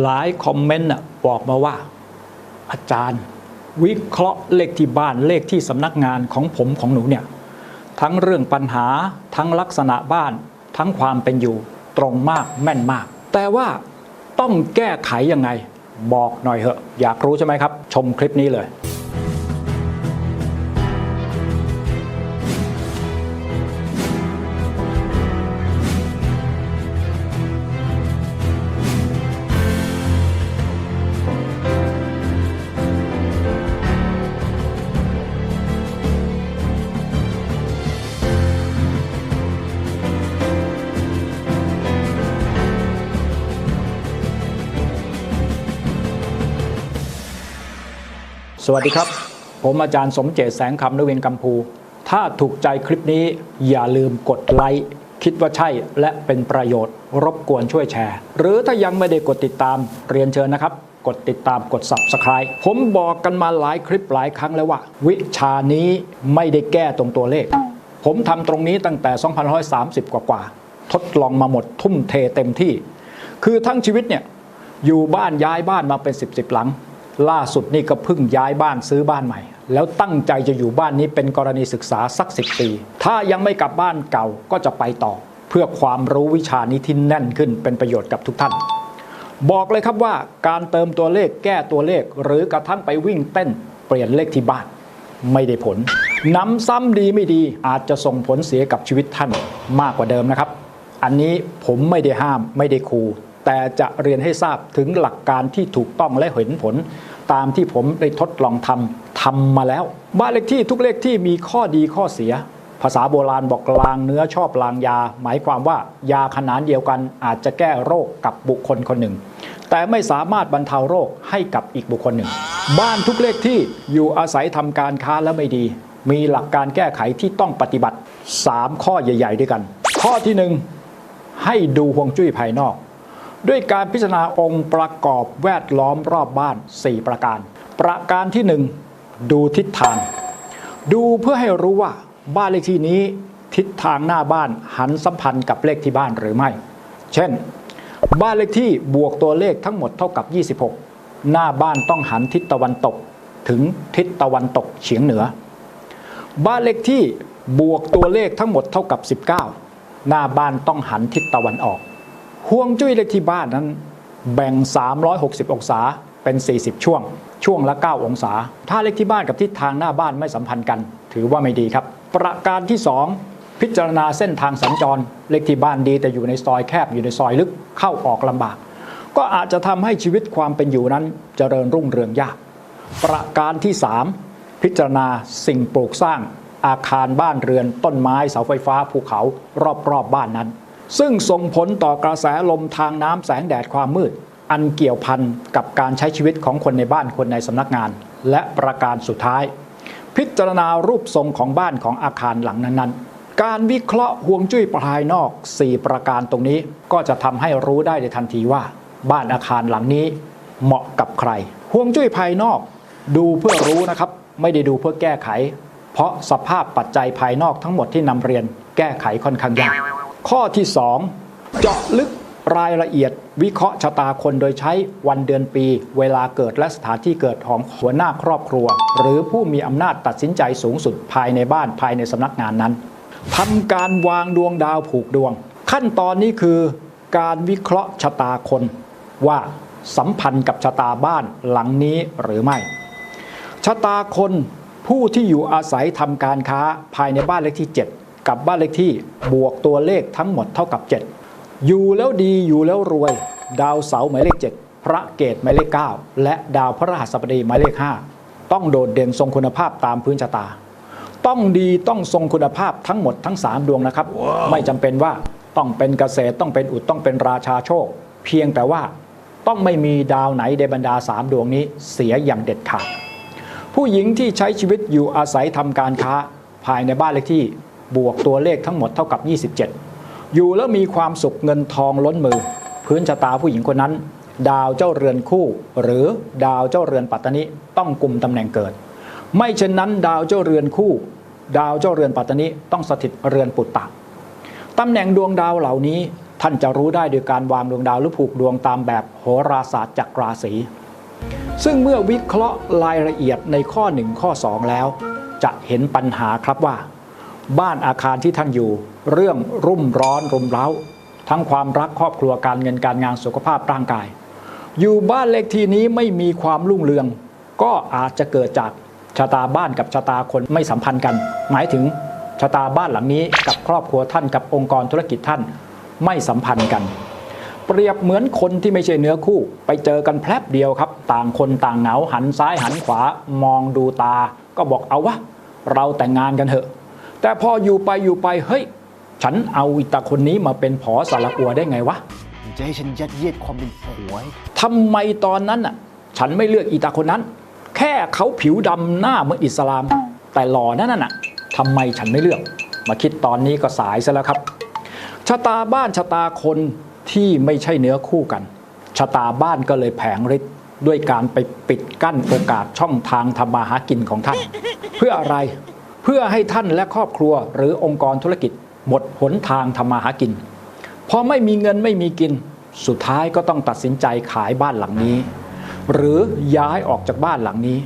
หลายคอมเมนต์บอกมาว่า อาจารย์ วิเคราะห์เลขที่บ้านเลขที่สำนักงานของผมของหนูเนี่ยทั้งเรื่องปัญหาทั้งลักษณะบ้าน ทั้งความเป็นอยู่ตรงมากแม่นมาก แต่ว่าต้องแก้ไขยังไง บอกหน่อยเหอะ อยากรู้ใช่ไหมครับ ชมคลิปนี้เลย สวัสดีครับ ผมอาจารย์สมเจตแสงคำนวินกัมพู ถ้าถูกใจคลิปนี้อย่าลืมกดไลค์คิดว่าใช่และเป็นประโยชน์ รบกวนช่วยแชร์ หรือถ้ายังไม่ได้กดติดตามเรียนเชิญนะครับ กดติดตามกด subscribe ผมบอกกันมาหลายคลิปหลายครั้งแล้วว่า วิชานี้ไม่ได้แก้ตรงตัวเลข ผมทำตรงนี้ตั้งแต่ 2530 กว่ากว่าๆทดลองมาหมดทุ่มเทเต็มที่ คือทั้งชีวิตเนี่ยอยู่บ้านย้ายบ้านมาเป็น 10บสหลัง ล่าสุดนี่ก็เพิ่งย้ายบ้านซื้อบ้านใหม่ แล้วตั้งใจจะอยู่บ้านนี้เป็นกรณีศึกษาสักสิปี ถ้ายังไม่กลับบ้านเก่าก็จะไปต่อ เพื่อความรู้วิชานี้ที่แน่นขึ้นเป็นประโยชน์กับทุกท่าน บอกเลยครับว่าการเติมตัวเลขแก้ตัวเลข หรือกระทั่งไปวิ่งเต้นเปลี่ยนเลขที่บ้าน ไม่ได้ผลน้ำซ้ำดีไม่ดีอาจจะส่งผลเสียกับชีวิตท่านมากกว่าเดิมนะครับ อันนี้ผมไม่ได้ห้ามไม่ได้คูแต่จะเรียนให้ทราบถึงหลักการที่ถูกต้องและเห็นผล ตามที่ผมได้ทดลองทำทำมาแล้ว บ้านเลขที่ทุกเลขที่มีข้อดีข้อเสีย ภาษาโบราณบอกลางเนื้อชอบลางยา หมายความว่ายาขนานเดียวกันอาจจะแก้โรคกับบุคคลคนหนึ่ง แต่ไม่สามารถบรรเทาโรคให้กับอีกบุคคลหนึ่ง บ้านทุกเลขที่อยู่อาศัยทำการค้าและไม่ดี มีหลักการแก้ไขที่ต้องปฏิบัติ 3 ข้อใหญ่ ๆ ด้วยกัน ข้อที่หนึ่งให้ดูฮวงจุ้ยภายนอก ด้วยการพิจารณาองค์ประกอบแวดล้อมรอบบ้าน 4 ประการ ประการที่ 1 ดูทิศทาง ดูเพื่อให้รู้ว่าบ้านเลขที่นี้ทิศทางหน้าบ้านหันสัมพันธ์กับเลขที่บ้านหรือไม่ เช่น บ้านเลขที่บวกตัวเลขทั้งหมดเท่ากับ 26 หน้าบ้านต้องหันทิศตะวันตกถึงทิศตะวันตกเฉียงเหนือ บ้านเลขที่บวกตัวเลขทั้งหมดเท่ากับ 19 หน้าบ้านต้องหันทิศตะวันออก ห่วงจุ้ยเลขที่บ้านนั้น แบ่ง 360 องศาเป็น 40 ช่วง ช่วงละ 9 องศา ถ้าเลขที่บ้านกับทิศทางหน้าบ้านไม่สัมพันธ์กัน ถือว่าไม่ดีครับ ประการที่ 2 พิจารณาเส้นทางสัญจร เลขที่บ้านดีแต่อยู่ในซอยแคบอยู่ในซอยลึกเข้าออกลำบาก ก็อาจจะทำให้ชีวิตความเป็นอยู่นั้นเจริญรุ่งเรืองยาก ประการที่ 3 พิจารณาสิ่งปลูกสร้างอาคารบ้านเรือนต้นไม้เสาไฟฟ้าภูเขารอบๆบบ้านนั้น ซึ่งส่งผลต่อกระแสลมทางน้ำแสงแดดความมืด อันเกี่ยวพันกับการใช้ชีวิตของคนในบ้านคนในสำนักงาน และประการสุดท้าย พิจารณารูปทรงของบ้านของอาคารหลังนั้นๆ การวิเคราะห์ห่วงจุ้ยภายนอก 4 ประการตรงนี้ก็จะทำให้รู้ได้ในทันทีว่า บ้านอาคารหลังนี้เหมาะกับใครห่วงจุ้ยภายนอก ดูเพื่อรู้นะครับไม่ได้ดูเพื่อแก้ไข เพราะสภาพปัจจัยภายนอกทั้งหมดที่นำเรียนแก้ไขค่อนข้างยาก ข้อที่ 2 เจาะลึกรายละเอียดวิเคราะห์ชะตาคนโดยใช้วันเดือนปี เวลาเกิดและสถานที่เกิดของหัวหน้าครอบครัว หรือผู้มีอำนาจตัดสินใจสูงสุดภายในบ้านภายในสำนักงานนั้นทำการวางดวงดาวผูกดวง ขั้นตอนนี้คือการวิเคราะห์ชะตาคนว่าสัมพันธ์กับชะตาบ้านหลังนี้หรือไม่ ชะตาคนผู้ที่อยู่อาศัยทำการค้าภายในบ้านเลขที่ 7 กับบ้านเลขที่บวกตัวเลขทั้งหมดเท่ากับ 7 อยู่แล้วดีอยู่แล้วรวย ดาวเสาร์หมายเลข 7 พระเกตหมายเลข 9 และดาวพระรหัสบดีหมายเลข 5 ต้องโดดเด่นทรงคุณภาพตามพื้นชะตา ต้องดีต้องทรงคุณภาพทั้งหมดทั้ง 3 ดวงนะครับไม่จำเป็นว่าต้องเป็นเกษตรต้องเป็นอุดต้องเป็นราชาโชค เพียงแต่ว่าต้องไม่มีดาวไหนในบรรดา 3 ดวงนี้เสียอย่างเด็ดขาดผู้หญิงที่ใช้ชีวิตอยู่อาศัยทำการค้าภายในบ้านเลขที่ บวกตัวเลขทั้งหมดเท่ากับ 27 อยู่แล้วมีความสุขเงินทองล้นมือ พื้นชะตาผู้หญิงคนนั้น ดาวเจ้าเรือนคู่ หรือดาวเจ้าเรือนปัตตนิต้องกลุ่มตำแหน่งเกิด ไม่เช่นนั้นดาวเจ้าเรือนคู่ ดาวเจ้าเรือนปัตตนิต้องสถิตเรือนปุตตะตำแหน่งดวงดาวเหล่านี้ท่านจะรู้ได้โดยการวางดวงดาวหรือผูกดวงตามแบบโหราศาสตร์จักราศีซึ่งเมื่อวิเคราะห์รายละเอียดในข้อ 1 ข้อ 2 แล้ว จะเห็นปัญหาครับว่า บ้านอาคารที่ท่านอยู่ เรื่องรุ่มร้อนรุมเร้า ทั้งความรักครอบครัวการเงินการงานสุขภาพร่างกาย อยู่บ้านเลขที่นี้ไม่มีความรุ่งเรือง ก็อาจจะเกิดจากชะตาบ้านกับชะตาคนไม่สัมพันธ์กัน หมายถึงชะตาบ้านหลังนี้กับครอบครัวท่านกับองค์กรธุรกิจท่านไม่สัมพันธ์กัน เปรียบเหมือนคนที่ไม่ใช่เนื้อคู่ ไปเจอกันแพลบเดียวครับ ต่างคนต่างเหงาหันซ้ายหันขวามองดูตา ก็บอกเอาวะเราแต่งงานกันเถอะ แต่พออยู่ไปอยู่ไปเฮ้ย ฉันเอาอิตาคนนี้มาเป็นผอสารอัวได้ไงวะมึงจะให้ฉันยัดเยียดความเป็นผัวให้ทำไมตอนนั้นน่ะฉันไม่เลือกอีตาคนนั้น แค่เขาผิวดำหน้าเหมือนอิสลาม แต่หล่อนั่นน่ะทำไมฉันไม่เลือก มาคิดตอนนี้ก็สายซะแล้วครับชะตาบ้านชะตาคนที่ไม่ใช่เนื้อคู่กันชะตาบ้านก็เลยแผงฤทธิ์ด้วยการไปปิดกั้นโอกาสช่องทางทำมาหากินของท่าน เพื่ออะไรเพื่อให้ท่านและครอบครัวหรือองค์กรธุรกิจหมดหนทางทำมาหากิน พอไม่มีเงินไม่มีกิน สุดท้ายก็ต้องตัดสินใจขายบ้านหลังนี้ หรือย้ายออกจากบ้านหลังนี้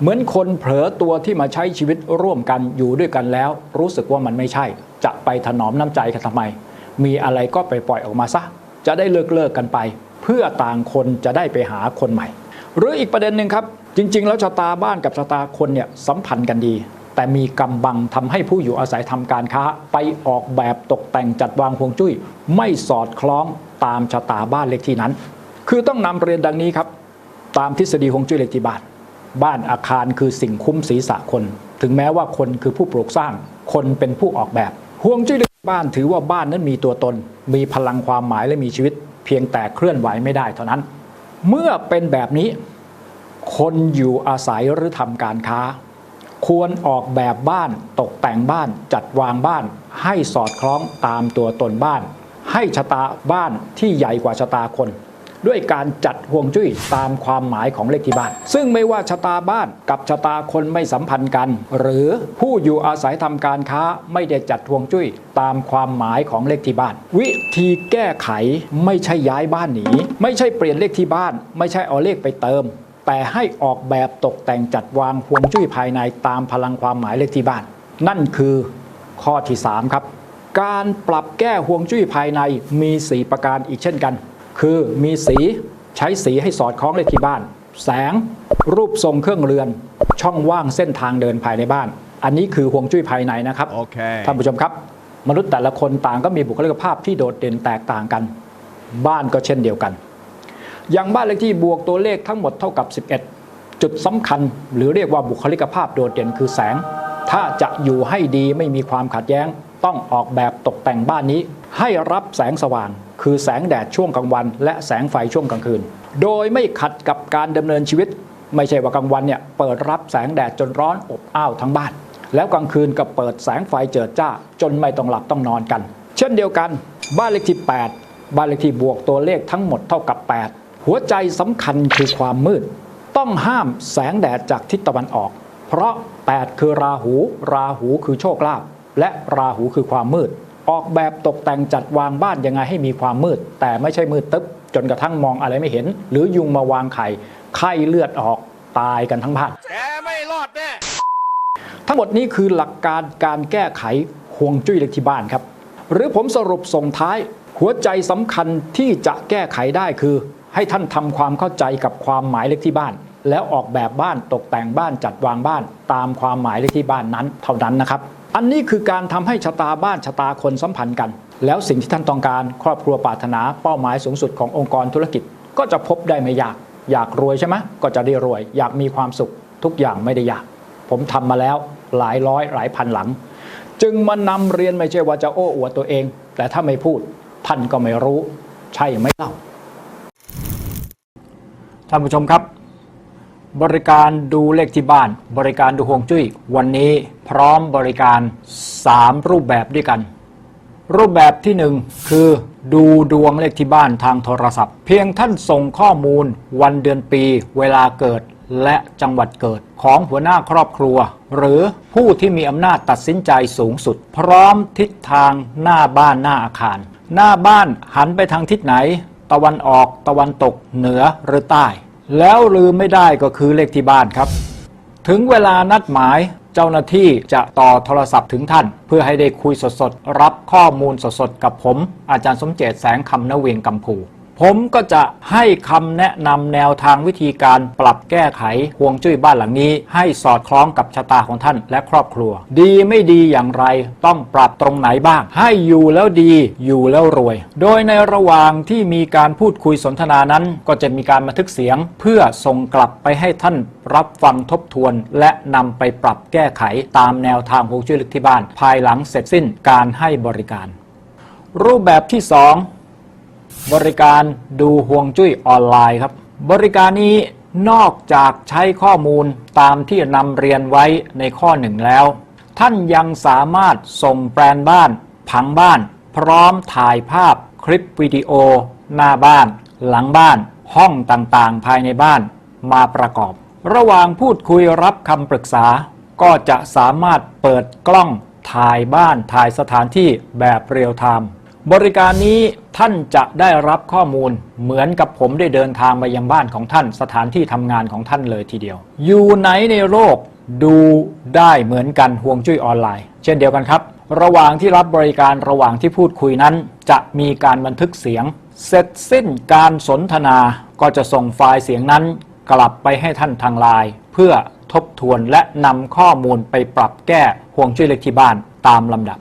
เหมือนคนเผลอตัวที่มาใช้ชีวิตร่วมกันอยู่ด้วยกันแล้ว รู้สึกว่ามันไม่ใช่ จะไปถนอมน้ำใจกันทำไม มีอะไรก็ไปปล่อยออกมาซะ จะได้เลิกเลิกกันไป เพื่อต่างคนจะได้ไปหาคนใหม่ หรืออีกประเด็นหนึ่งครับ จริง ๆ แล้วชะตาบ้านกับชะตาคนเนี่ยสัมพันธ์กันดี แต่มีกำบังทำให้ผู้อยู่อาศัยทำการค้า ไปออกแบบตกแต่งจัดวางพวงจุ้ย ไม่สอดคล้องตามชะตาบ้านเลขที่นั้น คือต้องนำเรียนดังนี้ครับ ตามทฤษฎีฮวงจุ้ยเลขที่บ้าน บ้านอาคารคือสิ่งคุ้มศีรษะคน ถึงแม้ว่าคนคือผู้ปลูกสร้าง คนเป็นผู้ออกแบบฮวงจุ้ยเลขที่บ้านถือว่าบ้านนั้นมีตัวตน มีพลังความหมายและมีชีวิต เพียงแต่เคลื่อนไหวไม่ได้เท่านั้น เมื่อเป็นแบบนี้ คนอยู่อาศัยหรือทำการค้า ควรออกแบบบ้านตกแต่งบ้านจัดวางบ้าน ให้สอดคล้องตามตัวตนบ้าน ให้ชะตาบ้านที่ใหญ่กว่าชะตาคน ด้วยการจัดห่วงจุ้ยตามความหมายของเลขที่บ้าน ซึ่งไม่ว่าชะตาบ้านกับชะตาคนไม่สัมพันธ์กัน หรือผู้อยู่อาศัยทำการค้าไม่ได้จัดห่วงจุ้ยตามความหมายของเลขที่บ้าน วิธีแก้ไขไม่ใช่ย้ายบ้านหนีไม่ใช่เปลี่ยนเลขที่บ้าน ไม่ใช่เอาเลขไปเติม แต่ให้ออกแบบตกแต่งจัดวางห่วงจุ้ยภายในตามพลังความหมายเลขที่บ้าน นั่นคือข้อที่ 3 ครับ การปรับแก้ห่วงจุ้ยภายในมี 4 ประการอีกเช่นกัน คือมีสีใช้สีให้สอดคล้องเลขที่บ้าน แสง รูปทรงเครื่องเรือน ช่องว่างเส้นทางเดินภายในบ้าน อันนี้คือห่วงจุ้ยภายในนะครับ Okay. ท่านผู้ชมครับ มนุษย์แต่ละคนต่างก็มีบุคลิกภาพที่โดดเด่นแตกต่างกัน บ้านก็เช่นเดียวกัน อย่างบ้านเลขที่บวกตัวเลขทั้งหมดเท่ากับ 11 จุดสำคัญ หรือเรียกว่าบุคลิกภาพโดดเด่นคือแสง ถ้าจะอยู่ให้ดีไม่มีความขัดแย้ง ต้องออกแบบตกแต่งบ้านนี้ ให้รับแสงสว่าง คือแสงแดดช่วงกลางวัน และแสงไฟช่วงกลางคืน โดยไม่ขัดกับการดำเนินชีวิต ไม่ใช่ว่ากลางวันเนี่ยเปิดรับแสงแดดจนร้อนอบอ้าวทั้งบ้าน แล้วกลางคืนก็เปิดแสงไฟเจิดจ้า จนไม่ต้องหลับต้องนอนกัน เช่นเดียวกัน บ้านเลขที่ 8 บ้านเลขที่บวกตัวเลขทั้งหมดเท่ากับ 8 หัวใจสำคัญคือความมืด ต้องห้ามแสงแดดจากทิศตะวันออก เพราะ 8 คือราหู ราหูคือโชคลาภและราหูคือความมืด ออกแบบตกแต่งจัดวางบ้านยังไงให้มีความมืด แต่ไม่ใช่มืดตึ๊บจนกระทั่งมองอะไรไม่เห็น หรือยุงมาวางไข่ไข้เลือดออกตายกันทั้งบ้านแกไม่รอดแน่ทั้งหมดนี้คือหลักการการแก้ไขห่วงจุ้ยเลขที่บ้านครับ หรือผมสรุปส่งท้าย หัวใจสำคัญที่จะแก้ไขได้คือ ให้ท่านทำความเข้าใจกับความหมายเลขที่บ้าน แล้วออกแบบบ้านตกแต่งบ้านจัดวางบ้าน ตามความหมายเลขที่บ้านนั้นเท่านั้นนะครับ อันนี้คือการทำให้ชะตาบ้านชะตาคนสัมพันธ์กัน แล้วสิ่งที่ท่านต้องการครอบครัวปรารถนาเป้าหมายสูงสุดขององค์กรธุรกิจ ก็จะพบได้ไม่ยาก อยากรวยใช่ไหมก็จะได้รวย อยากมีความสุข ทุกอย่างไม่ได้ยาก ผมทำมาแล้วหลายร้อยหลายพันหลัง จึงมานำเรียนไม่ใช่ว่าจะโอ้อวดตัวเอง แต่ถ้าไม่พูดท่านก็ไม่รู้ ใช่ไหมเล่า ท่านผู้ชมครับ บริการดูเลขที่บ้าน บริการดูฮวงจุ้ย วันนี้พร้อมบริการ 3 รูปแบบด้วยกัน รูปแบบที่ 1 คือดูดวงเลขที่บ้านทางโทรศัพท์ เพียงท่านส่งข้อมูล วันเดือนปี เวลาเกิด และจังหวัดเกิดของหัวหน้าครอบครัว หรือผู้ที่มีอำนาจตัดสินใจสูงสุด พร้อมทิศทางหน้าบ้านหน้าอาคาร หน้าบ้านหันไปทางทิศไหน ตะวันออก ตะวันตก เหนือหรือใต้ แล้วลืมไม่ได้ก็คือเลขที่บ้านครับ ถึงเวลานัดหมายเจ้าหน้าที่จะต่อโทรศัพท์ถึงท่าน เพื่อให้ได้คุยสดๆ รับข้อมูลสดๆ กับผม อาจารย์สมเจตแสงคำนเวียงกัมพู ผมก็จะให้คำแนะนำแนวทางวิธีการปรับแก้ไขห่วงจุ้ยบ้านหลังนี้ ให้สอดคล้องกับชะตาของท่านและครอบครัว ดีไม่ดีอย่างไรต้องปรับตรงไหนบ้าง ให้อยู่แล้วดีอยู่แล้วรวย โดยในระหว่างที่มีการพูดคุยสนทนานั้น ก็จะมีการบันทึกเสียง เพื่อส่งกลับไปให้ท่านรับฟังทบทวน และนำไปปรับแก้ไขตามแนวทางห่วงจุ้ยลึกที่บ้าน ภายหลังเสร็จสิ้นการให้บริการ รูปแบบที่ 2 บริการดูห่วงจุ้ยออนไลน์ครับ บริการนี้นอกจากใช้ข้อมูลตามที่นำเรียนไว้ในข้อหนึ่งแล้ว ท่านยังสามารถส่งแปลนบ้าน ผังบ้าน พร้อมถ่ายภาพคลิปวิดีโอ หน้าบ้าน หลังบ้าน ห้องต่างๆ ภายในบ้านมาประกอบ ระหว่างพูดคุยรับคำปรึกษา ก็จะสามารถเปิดกล้องถ่ายบ้านถ่ายสถานที่แบบเรียลไทม์ บริการนี้ท่านจะได้รับข้อมูลเหมือนกับผมได้เดินทางไปยังบ้านของท่าน สถานที่ทำงานของท่านเลยทีเดียว อยู่ไหนในโลกดูได้เหมือนกันห่วงจุ้ยออนไลน์ เช่นเดียวกันครับ ระหว่างที่รับบริการระหว่างที่พูดคุยนั้น จะมีการบันทึกเสียง เสร็จสิ้นการสนทนาก็จะส่งไฟล์เสียงนั้น กลับไปให้ท่านทางไลน์เพื่อทบทวนและนำข้อมูลไปปรับแก้ห่วงจุ้ยเลขที่บ้านตามลำดับ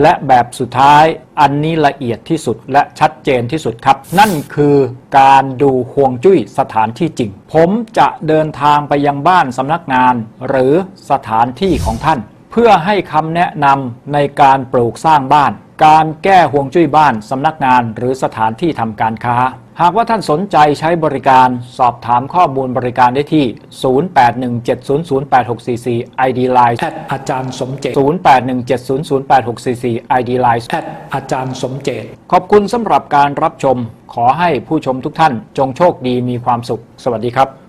และแบบสุดท้ายอันนี้ละเอียดที่สุดและชัดเจนที่สุดครับ นั่นคือการดูห่วงจุ้ยสถานที่จริง ผมจะเดินทางไปยังบ้านสำนักงาน หรือสถานที่ของท่าน เพื่อให้คำแนะนำในการปลูกสร้างบ้าน การแก้ห่วงจุ้ยบ้านสำนักงาน หรือสถานที่ทำการค้า หากว่าท่านสนใจใช้บริการสอบถามข้อมูลบริการได้ที่ 0817008644 ID Line แอดอาจารย์สมเจต0817008644 ID Line แอดอาจารย์สมเจต ขอบคุณสำหรับการรับชม ขอให้ผู้ชมทุกท่านจงโชคดีมีความสุข สวัสดีครับ